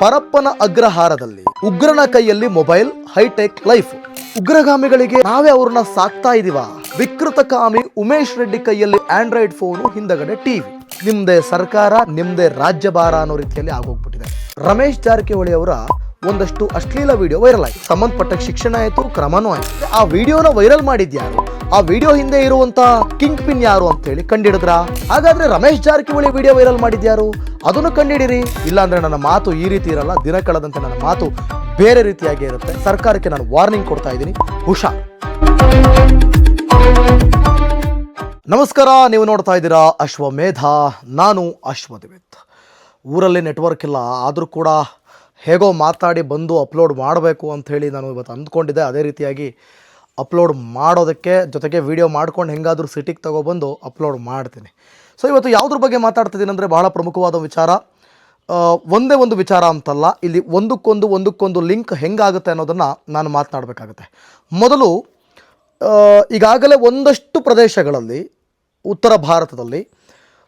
ಪರಪ್ಪನ ಅಗ್ರಹಾರದಲ್ಲಿ ಉಗ್ರನ ಕೈಯಲ್ಲಿ mobile, high tech, life. ಉಗ್ರಗಾಮಿಗಳಿಗೆ ನಾವೇ ಅವ್ರನ್ನ ಸಾಕ್ತಾ ಇದೀವ? ವಿಕೃತ ಕಾಮಿ ಉಮೇಶ್ ರೆಡ್ಡಿ ಕೈಯಲ್ಲಿ ಆಂಡ್ರಾಯ್ಡ್ ಫೋನು, ಹಿಂದಗಡೆ ಟಿವಿ. ನಿಮ್ದೇ ಸರ್ಕಾರ, ನಿಮ್ದೇ ರಾಜ್ಯಭಾರ ಅನ್ನೋ ರೀತಿಯಲ್ಲಿ ಆಗೋಗ್ಬಿಟ್ಟಿದೆ. ರಮೇಶ್ ಜಾರಕಿಹೊಳಿ ಅವರ ಒಂದಷ್ಟು ಅಶ್ಲೀಲ ವಿಡಿಯೋ ವೈರಲ್ ಆಯ್ತು. ಸಂಬಂಧಪಟ್ಟ ಶಿಕ್ಷಣ ಆಯಿತು, ಕ್ರಮನೂ ಆಯಿತು. ಆ ವಿಡಿಯೋನ ವೈರಲ್ ಮಾಡಿದ್ಯಾರು? ಆ ವಿಡಿಯೋ ಹಿಂದೆ ಇರುವಂತ ಕಿಂಗ್ ಪಿನ್ ಯಾರು ಅಂತ ಹೇಳಿ ಕಂಡಿಡಿದ್ರ? ಹಾಗಾದ್ರೆ ರಮೇಶ್ ಜಾರಕಿಹೊಳಿ ವಿಡಿಯೋ ವೈರಲ್ ಮಾಡಿದ್ಯಾರು? ಅದನ್ನು ಕಂಡಿಡಿರಿ. ಇಲ್ಲಾಂದ್ರೆ ನನ್ನ ಮಾತು ಈ ರೀತಿ ಇರಲ್ಲ. ದಿನ ಕಳೆದಂತೆ ನನ್ನ ಮಾತು ಬೇರೆ ರೀತಿಯಾಗಿ ಇರುತ್ತೆ. ಸರ್ಕಾರಕ್ಕೆ ನಾನು ವಾರ್ನಿಂಗ್ ಕೊಡ್ತಾ ಇದ್ದೀನಿ. ಹುಷಾರ್. ನಮಸ್ಕಾರ. ನೀವು ನೋಡ್ತಾ ಇದ್ದೀರಾ ಅಶ್ವಮೇಧ. ನಾನು ಅಶ್ವದೇವಿತ್. ಊರಲ್ಲಿ ನೆಟ್ವರ್ಕ್ ಇಲ್ಲ. ಆದರೂ ಕೂಡ ಹೇಗೋ ಮಾತಾಡಿ ಬಂದು ಅಪ್ಲೋಡ್ ಮಾಡಬೇಕು ಅಂಥೇಳಿ ನಾನು ಇವತ್ತು ಅಂದ್ಕೊಂಡಿದ್ದೆ. ಅದೇ ರೀತಿಯಾಗಿ ಅಪ್ಲೋಡ್ ಮಾಡೋದಕ್ಕೆ ಜೊತೆಗೆ ವಿಡಿಯೋ ಮಾಡ್ಕೊಂಡು ಹೆಂಗಾದರೂ ಸಿಟಿಗೆ ತಗೊಬಂದು ಅಪ್ಲೋಡ್ ಮಾಡ್ತೀನಿ. ಸೊ ಇವತ್ತು ಯಾವುದ್ರ ಬಗ್ಗೆ ಮಾತಾಡ್ತಿದ್ದೀನಿ ಅಂದರೆ ಬಹಳ ಪ್ರಮುಖವಾದ ವಿಚಾರ. ಒಂದೇ ಒಂದು ವಿಚಾರ ಅಂತಲ್ಲ, ಇಲ್ಲಿ ಒಂದಕ್ಕೊಂದು ಒಂದಕ್ಕೊಂದು ಲಿಂಕ್ ಹೆಂಗಾಗುತ್ತೆ ಅನ್ನೋದನ್ನು ನಾನು ಮಾತನಾಡಬೇಕಾಗುತ್ತೆ. ಮೊದಲು ಈಗಾಗಲೇ ಒಂದಷ್ಟು ಪ್ರದೇಶಗಳಲ್ಲಿ, ಉತ್ತರ ಭಾರತದಲ್ಲಿ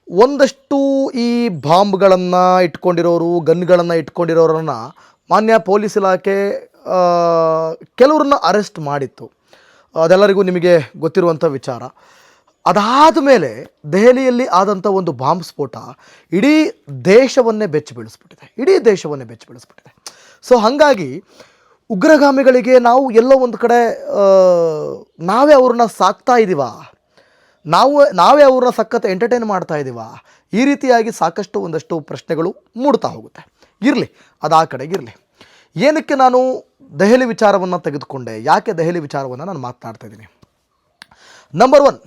ಒಂದಷ್ಟು ಈ ಬಾಂಬ್ಗಳನ್ನು ಇಟ್ಕೊಂಡಿರೋರು, ಗನ್ಗಳನ್ನು ಇಟ್ಕೊಂಡಿರೋರನ್ನು ಮಾನ್ಯ ಪೊಲೀಸ್ ಇಲಾಖೆ ಕೆಲವ್ರನ್ನ ಅರೆಸ್ಟ್ ಮಾಡಿತ್ತು. ಅದೆಲ್ಲರಿಗೂ ನಿಮಗೆ ಗೊತ್ತಿರುವಂಥ ವಿಚಾರ. ಅದಾದ ಮೇಲೆ ದೆಹಲಿಯಲ್ಲಿ ಆದಂಥ ಒಂದು ಬಾಂಬ್ ಸ್ಫೋಟ ಇಡೀ ದೇಶವನ್ನೇ ಬೆಚ್ಚಿ ಬೀಳಿಸ್ಬಿಟ್ಟಿದೆ. ಇಡೀ ದೇಶವನ್ನೇ ಬೆಚ್ಚಿ ಬೀಳಿಸ್ಬಿಟ್ಟಿದೆ. ಸೊ ಹಾಗಾಗಿ ಉಗ್ರಗಾಮಿಗಳಿಗೆ ನಾವು ಎಲ್ಲೋ ಒಂದು ಕಡೆ ನಾವೇ ಅವ್ರನ್ನ ಸಾಕ್ತಾ ಇದ್ದೀವ ನಾವು, ನಾವೇ ಅವ್ರನ್ನ ಸಖತ್ ಎಂಟರ್ಟೈನ್ ಮಾಡ್ತಾ ಇದ್ದೀವ ಈ ರೀತಿಯಾಗಿ ಸಾಕಷ್ಟು ಒಂದಷ್ಟು ಪ್ರಶ್ನೆಗಳು ಮೂಡ್ತಾ ಹೋಗುತ್ತೆ. ಇರಲಿ ಅದು ಆ ಕಡೆಗೆ ಇರಲಿ. ಏನಕ್ಕೆ ನಾನು ದೆಹಲಿ ವಿಚಾರವನ್ನು ತೆಗೆದುಕೊಂಡೆ. ಯಾಕೆ ದೆಹಲಿ ವಿಚಾರವನ್ನು ನಾನು ಮಾತನಾಡ್ತಾ ಇದ್ದೀನಿ? ನಂಬರ್ ಒನ್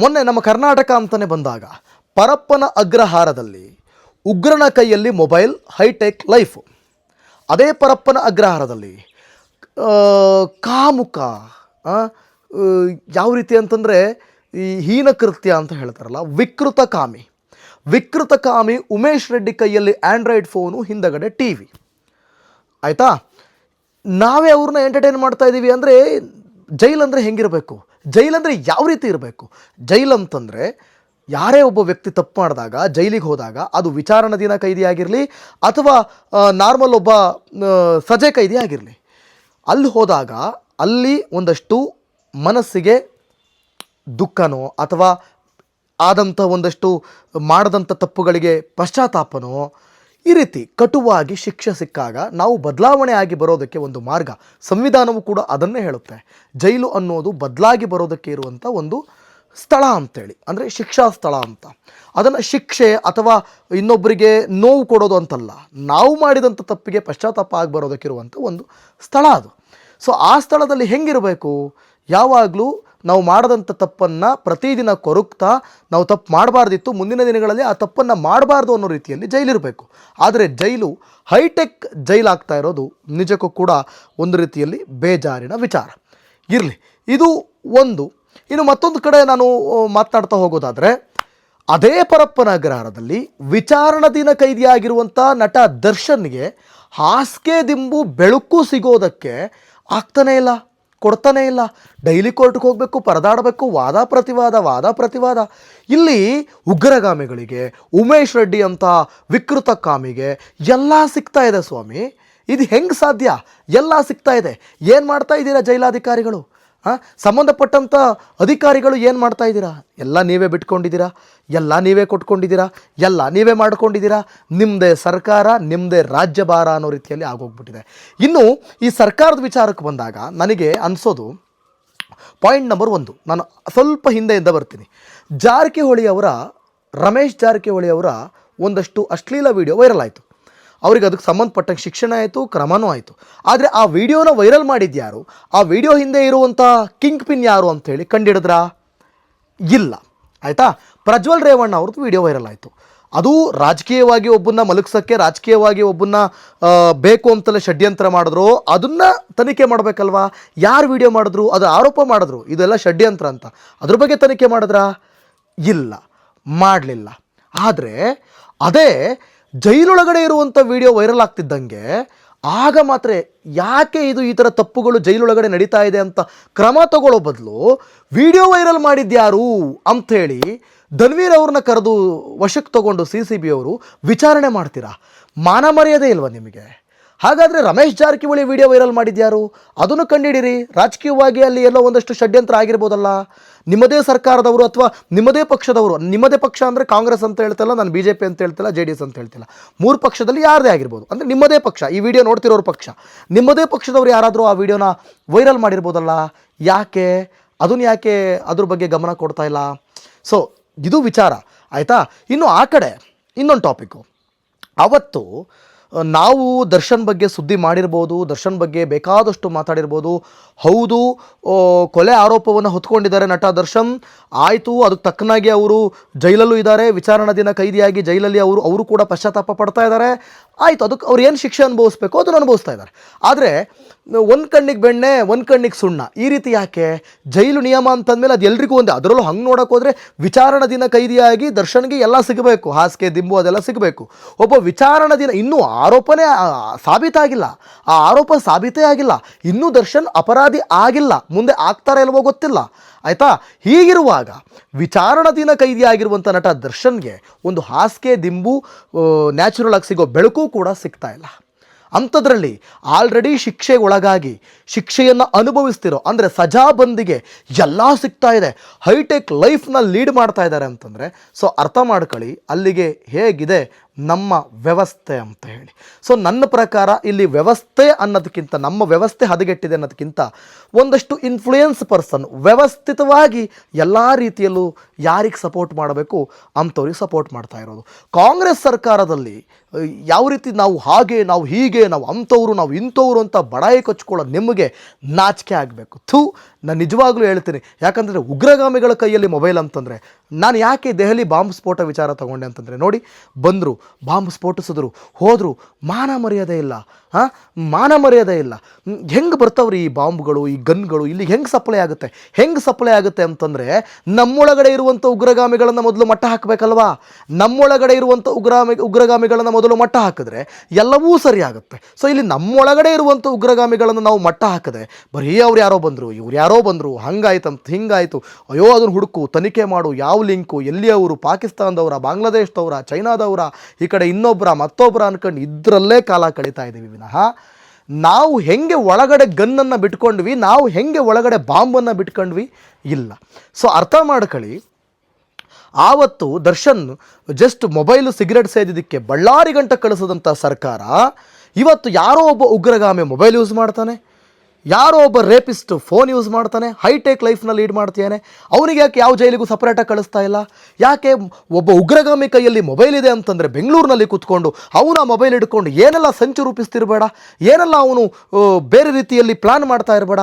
ಮೊನ್ನೆ ನಮ್ಮ ಕರ್ನಾಟಕ ಅಂತಲೇ ಬಂದಾಗ ಪರಪ್ಪನ ಅಗ್ರಹಾರದಲ್ಲಿ ಉಗ್ರನ ಕೈಯಲ್ಲಿ ಮೊಬೈಲ್, ಹೈಟೆಕ್, ಲೈಫ್. ಅದೇ ಪರಪ್ಪನ ಅಗ್ರಹಾರದಲ್ಲಿ ಕಾಮುಕ ಯಾವ ರೀತಿ ಅಂತಂದರೆ ಈ ಹೀನಕೃತ್ಯ ಅಂತ ಹೇಳ್ತಾರಲ್ಲ, ವಿಕೃತ ಕಾಮಿ. ವಿಕೃತ ಕಾಮಿ ಉಮೇಶ್ ರೆಡ್ಡಿ ಕೈಯಲ್ಲಿ ಆ್ಯಂಡ್ರಾಯ್ಡ್ ಫೋನು ಹಿಂದಗಡೆ ಟಿ ವಿ ಆಯಿತಾ? ನಾವೇ ಅವ್ರನ್ನ ಎಂಟರ್ಟೈನ್ ಮಾಡ್ತಾ ಇದ್ದೀವಿ ಅಂದರೆ ಅಂದರೆ ಹೆಂಗಿರಬೇಕು? ಜೈಲ್ ಅಂದರೆ ಯಾವ ರೀತಿ ಇರಬೇಕು? ಜೈಲ್ ಅಂತಂದರೆ ಯಾರೇ ಒಬ್ಬ ವ್ಯಕ್ತಿ ತಪ್ಪು ಮಾಡಿದಾಗ, ಜೈಲಿಗೆ ಹೋದಾಗ ಅದು ವಿಚಾರಣಾಧೀನ ಕೈದಿ ಆಗಿರಲಿ ಅಥವಾ ನಾರ್ಮಲ್ ಒಬ್ಬ ಸಜೆ ಕೈದಿ ಆಗಿರಲಿ. ಅಲ್ಲಿ ಹೋದಾಗ ಅಲ್ಲಿ ಒಂದಷ್ಟು ಮನಸ್ಸಿಗೆ ದುಃಖನೋ ಅಥವಾ ಆದಂಥ ಒಂದಷ್ಟು ಮಾಡದಂಥ ತಪ್ಪುಗಳಿಗೆ ಪಶ್ಚಾತ್ತಾಪನೋ ಈ ರೀತಿ ಕಟುವಾಗಿ ಶಿಕ್ಷೆ ಸಿಕ್ಕಾಗ ನಾವು ಬದಲಾವಣೆ ಆಗಿ ಬರೋದಕ್ಕೆ ಒಂದು ಮಾರ್ಗ. ಸಂವಿಧಾನವು ಕೂಡ ಅದನ್ನೇ ಹೇಳುತ್ತೆ. ಜೈಲು ಅನ್ನೋದು ಬದಲಾಗಿ ಬರೋದಕ್ಕೆ ಇರುವಂಥ ಒಂದು ಸ್ಥಳ ಅಂತೇಳಿ. ಅಂದರೆ ಶಿಕ್ಷಾ ಸ್ಥಳ ಅಂತ. ಅದನ್ನು ಶಿಕ್ಷೆ ಅಥವಾ ಇನ್ನೊಬ್ಬರಿಗೆ ನೋವು ಕೊಡೋದು ಅಂತಲ್ಲ. ನಾವು ಮಾಡಿದಂಥ ತಪ್ಪಿಗೆ ಪಶ್ಚಾತ್ತಾಪ ಆಗಿ ಬರೋದಕ್ಕಿರುವಂಥ ಒಂದು ಸ್ಥಳ ಅದು. ಸೊ ಆ ಸ್ಥಳದಲ್ಲಿ ಹೆಂಗಿರಬೇಕು? ಯಾವಾಗಲೂ ನಾವು ಮಾಡಿದಂಥ ತಪ್ಪನ್ನು ಪ್ರತಿದಿನ ಕೊರಗ್ತಾ ನಾವು ತಪ್ಪು ಮಾಡಬಾರ್ದಿತ್ತು, ಮುಂದಿನ ದಿನಗಳಲ್ಲಿ ಆ ತಪ್ಪನ್ನು ಮಾಡಬಾರ್ದು ಅನ್ನೋ ರೀತಿಯಲ್ಲಿ ಜೈಲಿರಬೇಕು. ಆದರೆ ಜೈಲು, ಹೈಟೆಕ್ ಜೈಲಾಗ್ತಾ ಇರೋದು ನಿಜಕ್ಕೂ ಕೂಡ ಒಂದು ರೀತಿಯಲ್ಲಿ ಬೇಜಾರಿನ ವಿಚಾರ. ಇರಲಿ, ಇದು ಒಂದು. ಇನ್ನು ಮತ್ತೊಂದು ಕಡೆ ನಾನು ಮಾತನಾಡ್ತಾ ಹೋಗೋದಾದರೆ, ಅದೇ ಪರಪ್ಪನ ಅಗ್ರಹಾರದಲ್ಲಿ ವಿಚಾರಣಾಧೀನ ಕೈದಿಯಾಗಿರುವಂಥ ನಟ ದರ್ಶನ್ಗೆ ಹಾಸಿಗೆ ದಿಂಬು ಬೆಳಕು ಸಿಗೋದಕ್ಕೆ ಆಗ್ತಾನೇ ಇಲ್ಲ. ಕೊಡ್ತಾನೇ ಇಲ್ಲ. ಡೈಲಿ ಕೋರ್ಟ್ಗೆ ಹೋಗಬೇಕು, ಪರದಾಡಬೇಕು, ವಾದ ಪ್ರತಿವಾದ ವಾದ ಪ್ರತಿವಾದ. ಇಲ್ಲಿ ಉಗ್ರಗಾಮಿಗಳಿಗೆ, ಉಮೇಶ್ ರೆಡ್ಡಿ ಅಂತ ವಿಕೃತ ಕಾಮಿಗೆ ಎಲ್ಲ ಸಿಗ್ತಾ ಇದೆ ಸ್ವಾಮಿ. ಇದು ಹೆಂಗೆ ಸಾಧ್ಯ? ಎಲ್ಲ ಸಿಗ್ತಾ ಇದೆ. ಏನು ಮಾಡ್ತಾ ಇದ್ದೀರಾ ಜೈಲಾಧಿಕಾರಿಗಳು? ಸಂಬಂಧಪಟ್ಟಂಥ ಅಧಿಕಾರಿಗಳು ಏನು ಮಾಡ್ತಾ ಇದ್ದೀರಾ? ಎಲ್ಲ ನೀವೇ ಬಿಟ್ಕೊಂಡಿದ್ದೀರಾ? ಎಲ್ಲ ನೀವೇ ಕೊಟ್ಕೊಂಡಿದ್ದೀರಾ? ಎಲ್ಲ ನೀವೇ ಮಾಡ್ಕೊಂಡಿದ್ದೀರಾ? ನಿಮ್ಮದೇ ಸರ್ಕಾರ ನಿಮ್ಮದೇ ರಾಜ್ಯಭಾರ ಅನ್ನೋ ರೀತಿಯಲ್ಲಿ ಆಗೋಗ್ಬಿಟ್ಟಿದೆ. ಇನ್ನು ಈ ಸರ್ಕಾರದ ವಿಚಾರಕ್ಕೆ ಬಂದಾಗ ನನಗೆ ಅನಿಸೋದು ಪಾಯಿಂಟ್ ನಂಬರ್ ಒಂದು. ನಾನು ಸ್ವಲ್ಪ ಹಿಂದೆಯಿಂದ ಬರ್ತೀನಿ. ಜಾರಕಿಹೊಳಿ ಅವರ, ರಮೇಶ್ ಜಾರಕಿಹೊಳಿ ಅವರ ಒಂದಷ್ಟು ಅಶ್ಲೀಲ ವಿಡಿಯೋ ವೈರಲ್ ಆಯಿತು. ಅವ್ರಿಗೆ ಅದಕ್ಕೆ ಸಂಬಂಧಪಟ್ಟ ಶಿಕ್ಷಣ ಆಯಿತು, ಕ್ರಮನೂ ಆಯಿತು. ಆದರೆ ಆ ವಿಡಿಯೋನ ವೈರಲ್ ಮಾಡಿದ್ಯಾರು ಆ ವಿಡಿಯೋ ಹಿಂದೆ ಇರುವಂಥ ಕಿಂಗ್ ಪಿನ್ ಯಾರು ಅಂಥೇಳಿ ಕಂಡಿಡಿದ್ರ? ಇಲ್ಲ. ಆಯಿತಾ? ಪ್ರಜ್ವಲ್ ರೇವಣ್ಣ ಅವ್ರದ್ದು ವಿಡಿಯೋ ವೈರಲ್ ಆಯಿತು. ಅದು ರಾಜಕೀಯವಾಗಿ ಒಬ್ಬನ್ನ ಮಲಗಿಸೋಕ್ಕೆ, ರಾಜಕೀಯವಾಗಿ ಒಬ್ಬನ್ನ ಬೇಕು ಅಂತಲೇ ಷಡ್ಯಂತ್ರ ಮಾಡಿದ್ರು, ಅದನ್ನು ತನಿಖೆ ಮಾಡಬೇಕಲ್ವಾ? ಯಾರು ವಿಡಿಯೋ ಮಾಡಿದ್ರು ಅದು ಆರೋಪ ಮಾಡಿದ್ರು, ಇದೆಲ್ಲ ಷಡ್ಯಂತ್ರ ಅಂತ. ಅದ್ರ ಬಗ್ಗೆ ತನಿಖೆ ಮಾಡಿದ್ರಾ? ಇಲ್ಲ. ಮಾಡಲಿಲ್ಲ. ಆದರೆ, ಅದೇ ಜೈಲೊಳಗಡೆ ಇರುವಂಥ ವಿಡಿಯೋ ವೈರಲ್ ಆಗ್ತಿದ್ದಂಗೆ, ಆಗ ಮಾತ್ರ ಯಾಕೆ ಇದು ಈ ಥರ ತಪ್ಪುಗಳು ಜೈಲೊಳಗಡೆ ನಡೀತಾ ಇದೆ ಅಂತ ಕ್ರಮ ತಗೊಳ್ಳೋ ಬದಲು ವಿಡಿಯೋ ವೈರಲ್ ಮಾಡಿದ್ಯಾರು ಅಂಥೇಳಿ ಧನ್ವೀರ್ ಅವ್ರನ್ನ ಕರೆದು ವಶಕ್ಕೆ ತಗೊಂಡು ಸಿ ಸಿ ಬಿ ಅವರು ವಿಚಾರಣೆ ಮಾಡ್ತೀರಾ? ಮಾನ ಮರ್ಯಾದೆ ಇಲ್ವಾ ನಿಮಗೆ? ಹಾಗಾದರೆ ರಮೇಶ್ ಜಾರಕಿಹೊಳಿ ವಿಡಿಯೋ ವೈರಲ್ ಮಾಡಿದ್ಯಾರು ಅದನ್ನು ಕಂಡಿಡೀರಿ. ರಾಜಕೀಯವಾಗಿ ಅಲ್ಲಿ ಎಲ್ಲೋ ಒಂದಷ್ಟು ಷಡ್ಯಂತ್ರ ಆಗಿರ್ಬೋದಲ್ಲ. ನಿಮ್ಮದೇ ಸರ್ಕಾರದವರು ಅಥವಾ ನಿಮ್ಮದೇ ಪಕ್ಷದವರು, ನಿಮ್ಮದೇ ಪಕ್ಷ ಅಂದರೆ ಕಾಂಗ್ರೆಸ್ ಅಂತ ಹೇಳ್ತಿಲ್ಲ, ನಾನು ಬಿ ಜೆ ಪಿ ಅಂತ ಹೇಳ್ತಿಲ್ಲ ಜೆ ಡಿ ಎಸ್ ಅಂತ ಹೇಳ್ತಿಲ್ಲ. ಮೂರು ಪಕ್ಷದಲ್ಲಿ ಯಾರದೇ ಆಗಿರ್ಬೋದು. ಅಂದರೆ ನಿಮ್ಮದೇ ಪಕ್ಷ, ಈ ವಿಡಿಯೋ ನೋಡ್ತಿರೋರು ಪಕ್ಷ. ನಿಮ್ಮದೇ ಪಕ್ಷದವರು ಯಾರಾದರೂ ಆ ವಿಡಿಯೋನ ವೈರಲ್ ಮಾಡಿರ್ಬೋದಲ್ಲ? ಯಾಕೆ? ಅದನ್ನು ಯಾಕೆ ಅದ್ರ ಬಗ್ಗೆ ಗಮನ ಕೊಡ್ತಾ ಇಲ್ಲ? ಸೊ ಇದು ವಿಚಾರ. ಆಯಿತಾ? ಇನ್ನು ಆ ಕಡೆ ಇನ್ನೊಂದು ಟಾಪಿಕ್ಕು ಅವತ್ತು ನಾವು ದರ್ಶನ್ ಬಗ್ಗೆ ಸುದ್ದಿ ಮಾಡಿರ್ಬೋದು, ದರ್ಶನ್ ಬಗ್ಗೆ ಬೇಕಾದಷ್ಟು ಮಾತಾಡಿರ್ಬೋದು. ಹೌದು ಕೊಲೆ ಆರೋಪವನ್ನು ಹೊತ್ಕೊಂಡಿದ್ದಾರೆ ನಟ ದರ್ಶನ್. ಆಯಿತು, ಅದಕ್ಕೆ ತಕ್ಕನಾಗಿ ಅವರು ಜೈಲಲ್ಲೂ ಇದ್ದಾರೆ. ವಿಚಾರಣಾ ದಿನ ಕೈದಿಯಾಗಿ ಜೈಲಲ್ಲಿ ಅವರು ಅವರು ಕೂಡ ಪಶ್ಚಾತ್ತಾಪ ಪಡ್ತಾ ಇದ್ದಾರೆ. ಆಯಿತು, ಅದಕ್ಕೆ ಅವ್ರು ಏನು ಶಿಕ್ಷೆ ಅನುಭವಿಸ್ಬೇಕು, ಅದನ್ನು ಅನುಭವಿಸ್ತಾ ಇದ್ದಾರೆ. ಆದರೆ ಒಂದು ಕಣ್ಣಿಗೆ ಬೆಣ್ಣೆ, ಒಂದು ಕಣ್ಣಿಗೆ ಸುಣ್ಣ. ಈ ರೀತಿ ಯಾಕೆ? ಜೈಲು ನಿಯಮ ಅಂತಂದಮೇಲೆ ಅದು ಎಲ್ರಿಗೂ ಒಂದೇ. ಅದರಲ್ಲೂ ಹಂಗೆ ನೋಡೋಕೆ ಹೋದರೆ ವಿಚಾರಣಾ ದಿನ ಕೈದಿಯಾಗಿ ದರ್ಶನ್ಗೆ ಎಲ್ಲ ಸಿಗಬೇಕು. ಹಾಸಿಗೆ, ದಿಂಬು ಅದೆಲ್ಲ ಸಿಗಬೇಕು. ಒಬ್ಬ ವಿಚಾರಣಾ ದಿನ ಇನ್ನೂ ಆರೋಪನೇ ಸಾಬೀತಾಗಿಲ್ಲ. ಆ ಆರೋಪ ಸಾಬೀತೇ ಆಗಿಲ್ಲ. ಇನ್ನೂ ದರ್ಶನ್ ಅಪರಾಧಿ ಆಗಿಲ್ಲ. ಮುಂದೆ ಆಗ್ತಾರ ಇಲ್ವೋ ಗೊತ್ತಿಲ್ಲ. ಆಯಿತಾ? ಹೀಗಿರುವಾಗ ವಿಚಾರಣಾ ದಿನ ಕೈದಿಯಾಗಿರುವಂಥ ನಟ ದರ್ಶನ್ಗೆ ಒಂದು ಹಾಸಿಗೆ, ದಿಂಬು ನ್ಯಾಚುರಲ್ ಆಗಿ ಸಿಗೋ ಬೆಳಕು ಕೂಡ ಸಿಗ್ತಾ ಇಲ್ಲ. ಅಂಥದ್ರಲ್ಲಿ ಆಲ್ರೆಡಿ ಶಿಕ್ಷೆಗೆ ಒಳಗಾಗಿ ಶಿಕ್ಷೆಯನ್ನು ಅನುಭವಿಸ್ತಿರೋ, ಅಂದರೆ ಸಜಾಬಂದಿಗೆ ಎಲ್ಲ ಸಿಗ್ತಾ ಇದೆ. ಹೈಟೆಕ್ ಲೈಫ್ನ ಲೀಡ್ ಮಾಡ್ತಾ ಇದ್ದಾರೆ ಅಂತಂದರೆ, ಸೊ ಅರ್ಥ ಮಾಡ್ಕೊಳ್ಳಿ ಅಲ್ಲಿಗೆ ಹೇಗಿದೆ ನಮ್ಮ ವ್ಯವಸ್ಥೆ ಅಂತ ಹೇಳಿ. ಸೊ ನನ್ನ ಪ್ರಕಾರ ಇಲ್ಲಿ ವ್ಯವಸ್ಥೆ ಅನ್ನೋದಕ್ಕಿಂತ, ನಮ್ಮ ವ್ಯವಸ್ಥೆ ಹದಗೆಟ್ಟಿದೆ ಅನ್ನೋದಕ್ಕಿಂತ ಒಂದಷ್ಟು ಇನ್ಫ್ಲೂಯೆನ್ಸ್ ಪರ್ಸನ್ ವ್ಯವಸ್ಥಿತವಾಗಿ ಎಲ್ಲ ರೀತಿಯಲ್ಲೂ ಯಾರಿಗೆ ಸಪೋರ್ಟ್ ಮಾಡಬೇಕು ಅಂಥವ್ರಿಗೆ ಸಪೋರ್ಟ್ ಮಾಡ್ತಾ ಇರೋದು. ಕಾಂಗ್ರೆಸ್ ಸರ್ಕಾರದಲ್ಲಿ ಯಾವ ರೀತಿ ನಾವು ಹಾಗೆ, ನಾವು ಹೀಗೆ, ನಾವು ಅಂಥವ್ರು, ನಾವು ಇಂಥವ್ರು ಅಂತ ಬಡಾಯಿ ಕಚ್ಕೊಳ್ಳೋ ನಿಮಗೆ ನಾಚಿಕೆ ಆಗಬೇಕು. ಥೂ, ನಾನು ನಿಜವಾಗ್ಲೂ ಹೇಳ್ತೀನಿ. ಯಾಕಂದರೆ ಉಗ್ರಗಾಮಿಗಳ ಕೈಯಲ್ಲಿ ಮೊಬೈಲ್ ಅಂತಂದರೆ ನಾನು ಯಾಕೆ ದೆಹಲಿ ಬಾಂಬ್ ಸ್ಫೋಟ ವಿಚಾರ ತಗೊಂಡೆ ಅಂತಂದರೆ ನೋಡಿ, ಬಂದರು, ಬಾಂಬ್ ಸ್ಫೋಟಿಸಿದ್ರು, ಹೋದರು, ಮಾನ ಮರ್ಯಾದೆ ಇಲ್ಲ ಹಾಂ ಮಾನ ಮರ್ಯಾದೆ ಇಲ್ಲ. ಹೆಂಗೆ ಬರ್ತವ್ರಿ ಈ ಬಾಂಬ್ಗಳು, ಈ ಗನ್ಗಳು, ಇಲ್ಲಿ ಹೆಂಗೆ ಸಪ್ಲೈ ಆಗುತ್ತೆ? ಹೆಂಗೆ ಸಪ್ಲೈ ಆಗುತ್ತೆ ಅಂತಂದರೆ, ನಮ್ಮೊಳಗಡೆ ಇರುವಂಥ ಉಗ್ರಗಾಮಿಗಳನ್ನು ಮೊದಲು ಮಟ್ಟ ಹಾಕಬೇಕಲ್ವಾ? ನಮ್ಮೊಳಗಡೆ ಇರುವಂಥ ಉಗ್ರಾಮಿ, ಉಗ್ರಗಾಮಿಗಳನ್ನು ಮೊದಲು ಮಟ್ಟ ಹಾಕಿದ್ರೆ ಎಲ್ಲವೂ ಸರಿ ಆಗುತ್ತೆ. ಸೊ ಇಲ್ಲಿ ನಮ್ಮೊಳಗಡೆ ಇರುವಂಥ ಉಗ್ರಗಾಮಿಗಳನ್ನು ನಾವು ಮಟ್ಟ ಹಾಕಿದ್ರೆ ಬರೀ ಅವ್ರು ಯಾರೋ ಬಂದರು, ಇವ್ರು ಯಾರೋ ಬಂದರು, ಹಂಗಾಯ್ತಂತ, ಹಿಂಗಾಯಿತು, ಅಯ್ಯೋ, ಅದನ್ನು ಹುಡುಕು, ತನಿಖೆ ಮಾಡು, ಯಾವ ಲಿಂಕು ಎಲ್ಲಿ ಅವರು ಪಾಕಿಸ್ತಾನದವರ, ಬಾಂಗ್ಲಾದೇಶದವರ, ಚೈನಾದವರ, ಈ ಕಡೆ ಇನ್ನೊಬ್ಬರ, ಮತ್ತೊಬ್ಬರ ಅನ್ಕೊಂಡು ಇದರಲ್ಲೇ ಕಾಲ ಕಳೀತಾ ಇದ್ದೀವಿ ವಿನಃ. ನಾವು ಹೆಂಗೆ ಒಳಗಡೆ ಗನ್ನನ್ನು ಬಿಟ್ಕೊಂಡ್ವಿ, ನಾವು ಹೆಂಗೆ ಒಳಗಡೆ ಬಾಂಬನ್ನು ಬಿಟ್ಕೊಂಡ್ವಿ? ಇಲ್ಲ. ಸೊ, ಅರ್ಥ ಮಾಡ್ಕೊಳ್ಳಿ. ಆವತ್ತು ದರ್ಶನ್ ಜಸ್ಟ್ ಮೊಬೈಲು ಸಿಗರೆಟ್ ಸೇದಿದ್ದಕ್ಕೆ ಬಳ್ಳಾರಿ ಗಂಟ ಕಳಿಸಿದಂಥ ಸರ್ಕಾರ, ಇವತ್ತು ಯಾರೋ ಒಬ್ಬ ಉಗ್ರಗಾಮಿ ಮೊಬೈಲ್ ಯೂಸ್ ಮಾಡ್ತಾನೆ. ಯಾರೋ ಒಬ್ಬ ರೇಪಿಸ್ಟ್ ಫೋನ್ ಯೂಸ್ ಮಾಡ್ತಾನೆ, ಹೈಟೆಕ್ ಲೈಫ್ನ ಲೀಡ್ ಮಾಡ್ತಾನೆ ಅವನಿಗೆ ಯಾಕೆ ಯಾವ ಜೈಲಿಗೂ ಸಪ್ರೇಟಾಗಿ ಕಳಿಸ್ತಾ ಇಲ್ಲ? ಯಾಕೆ ಒಬ್ಬ ಉಗ್ರಗಾಮಿ ಕೈಯಲ್ಲಿ ಮೊಬೈಲ್ ಇದೆ ಅಂತಂದರೆ ಬೆಂಗಳೂರಿನಲ್ಲಿ ಕೂತ್ಕೊಂಡು ಅವನ ಮೊಬೈಲ್ ಹಿಡ್ಕೊಂಡು ಏನೆಲ್ಲ ಸಂಚು ರೂಪಿಸ್ತಿರಬೇಡ? ಏನೆಲ್ಲ ಅವನು ಬೇರೆ ರೀತಿಯಲ್ಲಿ ಪ್ಲ್ಯಾನ್ ಮಾಡ್ತಾ ಇರಬೇಡ?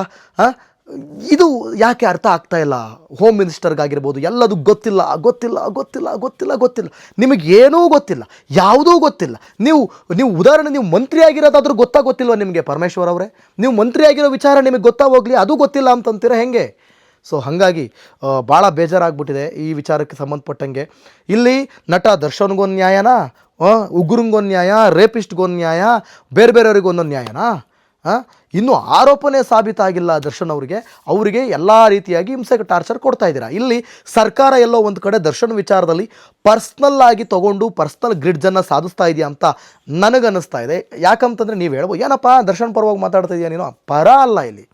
ಇದು ಯಾಕೆ ಅರ್ಥ ಆಗ್ತಾ ಇಲ್ಲ? ಹೋಮ್ ಮಿನಿಸ್ಟರ್ಗಾಗಿರ್ಬೋದು ಎಲ್ಲದು ಗೊತ್ತಿಲ್ಲ ಗೊತ್ತಿಲ್ಲ ಗೊತ್ತಿಲ್ಲ ಗೊತ್ತಿಲ್ಲ ಗೊತ್ತಿಲ್ಲ. ನಿಮಗೆ ಏನೂ ಗೊತ್ತಿಲ್ಲ, ಯಾವುದೂ ಗೊತ್ತಿಲ್ಲ. ನೀವು ನೀವು ಉದಾಹರಣೆ, ನೀವು ಮಂತ್ರಿ ಆಗಿರೋದಾದ್ರೂ ಗೊತ್ತಾ ಗೊತ್ತಿಲ್ವ ನಿಮಗೆ ಪರಮೇಶ್ವರ್ ಅವರೇ? ನೀವು ಮಂತ್ರಿ ಆಗಿರೋ ವಿಚಾರ ನಿಮಗೆ ಗೊತ್ತಾ ಹೋಗಲಿ, ಅದು ಗೊತ್ತಿಲ್ಲ ಅಂತಂತೀರ ಹೆಂಗೆ? ಸೊ ಹಾಗಾಗಿ ಭಾಳ ಬೇಜಾರಾಗ್ಬಿಟ್ಟಿದೆ ಈ ವಿಚಾರಕ್ಕೆ ಸಂಬಂಧಪಟ್ಟಂಗೆ. ಇಲ್ಲಿ ನಟ ದರ್ಶನ್ಗೊಂದು ನ್ಯಾಯನಾ? ಉಗ್ರಂಗೊಂದು ನ್ಯಾಯ ರೇಪಿಸ್ಟ್ಗೊಂದು ನ್ಯಾಯ ಬೇರೆ ಬೇರೆಯವ್ರಿಗೊಂದೊಂದು ನ್ಯಾಯನಾ? ಇನ್ನು ಆರೋಪನೇ ಸಾಬೀತಾಗಿಲ್ಲ ದರ್ಶನ್ ಅವರಿಗೆ. ಅವರಿಗೆ ಎಲ್ಲ ರೀತಿಯಾಗಿ ಹಿಂಸೆಗೆ ಟಾರ್ಚರ್ ಕೊಡ್ತಾ ಇದ್ದೀರಾ. ಇಲ್ಲಿ ಸರ್ಕಾರ ಎಲ್ಲೋ ಒಂದು ಕಡೆ ದರ್ಶನ್ ವಿಚಾರದಲ್ಲಿ ಪರ್ಸ್ನಲ್ ಆಗಿ ತೊಗೊಂಡು ಪರ್ಸ್ನಲ್ ಗ್ರಿಡ್ಜನ್ನು ಸಾಧಿಸ್ತಾ ಇದೆಯಾ ಅಂತ ನನಗನ್ನಿಸ್ತಾ ಇದೆ. ಯಾಕಂತಂದರೆ ನೀವು ಹೇಳ್ಬೋದು, ಏನಪ್ಪ ದರ್ಶನ್ ಪರವಾಗಿ ಮಾತಾಡ್ತಾ ಇದೆಯಾ ನೀನು? ಪರ ಅಲ್ಲ ಇಲ್ಲಿ.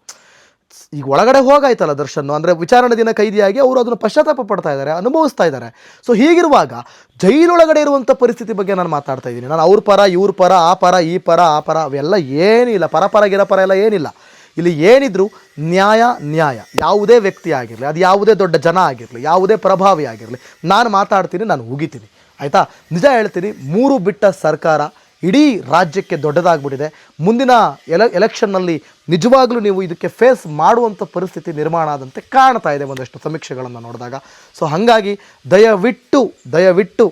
ಈಗ ಒಳಗಡೆ ಹೋಗಾಯ್ತಲ್ಲ ದರ್ಶನ್ ಅಂದರೆ ವಿಚಾರಣೆ ದಿನ ಕೈದಿಯಾಗಿ ಅವರು ಅದನ್ನು ಪಶ್ಚಾತ್ತಾಪ ಪಡ್ತಾ ಇದ್ದಾರೆ, ಅನುಭವಿಸ್ತಾ ಇದ್ದಾರೆ. ಸೊ ಹೀಗಿರುವಾಗ ಜೈಲೊಳಗಡೆ ಇರುವಂಥ ಪರಿಸ್ಥಿತಿ ಬಗ್ಗೆ ನಾನು ಮಾತಾಡ್ತಾ ಇದ್ದೀನಿ. ನಾನು ಅವ್ರ ಪರ, ಇವ್ರ ಪರ, ಆ ಪರ, ಈ ಪರ, ಆ ಪರ, ಅವೆಲ್ಲ ಏನಿಲ್ಲ. ಪರ ಪರ, ಗಿರ, ಪರ ಎಲ್ಲ ಏನಿಲ್ಲ. ಇಲ್ಲಿ ಏನಿದ್ರು ನ್ಯಾಯ ನ್ಯಾಯ. ಯಾವುದೇ ವ್ಯಕ್ತಿ ಆಗಿರಲಿ, ಅದು ಯಾವುದೇ ದೊಡ್ಡ ಜನ ಆಗಿರಲಿ, ಯಾವುದೇ ಪ್ರಭಾವಿ ಆಗಿರಲಿ, ನಾನು ಮಾತಾಡ್ತೀನಿ, ನಾನು ಉಗಿತೀನಿ. ಆಯಿತಾ? ನಿಜ ಹೇಳ್ತೀನಿ, ಮೂರು ಬಿಟ್ಟ ಸರ್ಕಾರ ಇಡೀ ರಾಜ್ಯಕ್ಕೆ ದೊಡ್ಡದಾಗ್ಬಿಟ್ಟಿದೆ. ಮುಂದಿನ ಎಲೆ, ಎಲೆಕ್ಷನ್ನಲ್ಲಿ ನಿಜವಾಗ್ಲೂ ನೀವು ಇದಕ್ಕೆ ಫೇಸ್ ಮಾಡುವಂಥ ಪರಿಸ್ಥಿತಿ ನಿರ್ಮಾಣ ಆದಂತೆ ಕಾಣ್ತಾ ಇದೆ ಒಂದಷ್ಟು ಸಮೀಕ್ಷೆಗಳನ್ನು ನೋಡಿದಾಗ. ಸೊ ಹಾಗಾಗಿ ದಯವಿಟ್ಟು ದಯವಿಟ್ಟು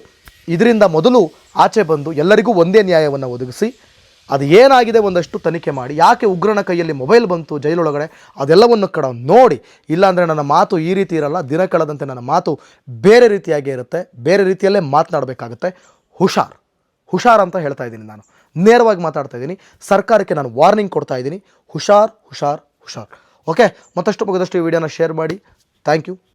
ಇದರಿಂದ ಮೊದಲು ಆಚೆ ಬಂದು ಎಲ್ಲರಿಗೂ ಒಂದೇ ನ್ಯಾಯವನ್ನು ಒದಗಿಸಿ, ಅದು ಏನಾಗಿದೆ ಒಂದಷ್ಟು ತನಿಖೆ ಮಾಡಿ. ಯಾಕೆ ಉಗ್ರನ ಕೈಯಲ್ಲಿ ಮೊಬೈಲ್ ಬಂತು ಜೈಲೊಳಗಡೆ? ಅದೆಲ್ಲವನ್ನು ಕಡ ನೋಡಿ. ಇಲ್ಲಾಂದರೆ ನನ್ನ ಮಾತು ಈ ರೀತಿ ಇರಲ್ಲ. ದಿನ ಕಳೆದಂತೆ ನನ್ನ ಮಾತು ಬೇರೆ ರೀತಿಯಾಗೇ ಇರುತ್ತೆ. ಬೇರೆ ರೀತಿಯಲ್ಲೇ ಮಾತನಾಡಬೇಕಾಗುತ್ತೆ. ಹುಷಾರ್. ಹುಷಾರ್ ಅಂತ ಹೇಳ್ತಾ ಇದ್ದೀನಿ ನಾನು. ನೇರವಾಗಿ ಮಾತಾಡ್ತಾ ಇದ್ದೀನಿ. ಸರ್ಕಾರಕ್ಕೆ ನಾನು ವಾರ್ನಿಂಗ್ ಕೊಡ್ತಾ ಇದ್ದೀನಿ. ಹುಷಾರ್ ಹುಷಾರ್ ಹುಷಾರ್. ಓಕೆ ಮತ್ತಷ್ಟು ಮುಗಿದಷ್ಟು ಈ ವಿಡಿಯೋನ ಶೇರ್ ಮಾಡಿ. Thank you